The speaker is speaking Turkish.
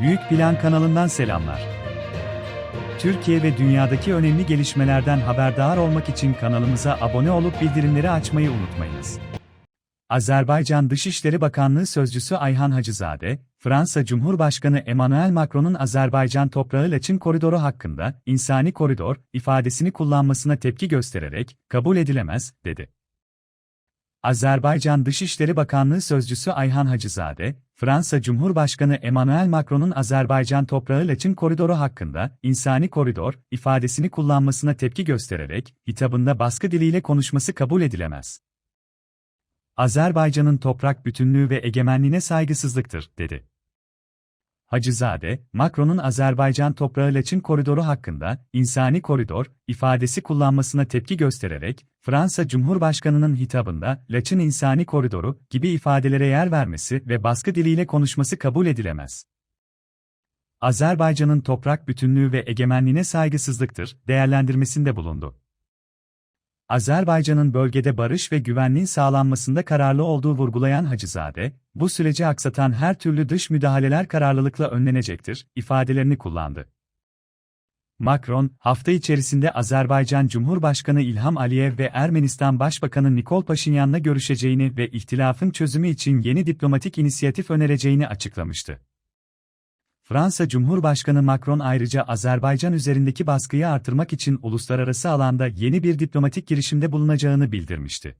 Büyük Plan kanalından selamlar. Türkiye ve dünyadaki önemli gelişmelerden haberdar olmak için kanalımıza abone olup bildirimleri açmayı unutmayınız. Azerbaycan Dışişleri Bakanlığı Sözcüsü Ayhan Hacızade, Fransa Cumhurbaşkanı Emmanuel Macron'un Azerbaycan toprağı Laçın koridoru hakkında insani koridor ifadesini kullanmasına tepki göstererek kabul edilemez dedi. Azerbaycan Dışişleri Bakanlığı Sözcüsü Ayhan Hacızade, Fransa Cumhurbaşkanı Emmanuel Macron'un Azerbaycan toprağı Laçın koridoru hakkında insani koridor ifadesini kullanmasına tepki göstererek hitabında baskı diliyle konuşması kabul edilemez. Azerbaycan'ın toprak bütünlüğü ve egemenliğine saygısızlıktır, dedi. Hacızade, Macron'un Azerbaycan toprağı Laçın koridoru hakkında insani koridor ifadesi kullanmasına tepki göstererek Fransa Cumhurbaşkanı'nın hitabında Laçın insani koridoru gibi ifadelere yer vermesi ve baskı diliyle konuşması kabul edilemez. Azerbaycan'ın toprak bütünlüğü ve egemenliğine saygısızlıktır değerlendirmesinde bulundu. Azerbaycan'ın bölgede barış ve güvenliğin sağlanmasında kararlı olduğu vurgulayan Hacızade, bu süreci aksatan her türlü dış müdahaleler kararlılıkla önlenecektir, ifadelerini kullandı. Macron, hafta içerisinde Azerbaycan Cumhurbaşkanı İlham Aliyev ve Ermenistan Başbakanı Nikol Paşinyan'la görüşeceğini ve ihtilafın çözümü için yeni diplomatik inisiyatif önereceğini açıklamıştı. Fransa Cumhurbaşkanı Macron ayrıca Azerbaycan üzerindeki baskıyı artırmak için uluslararası alanda yeni bir diplomatik girişimde bulunacağını bildirmişti.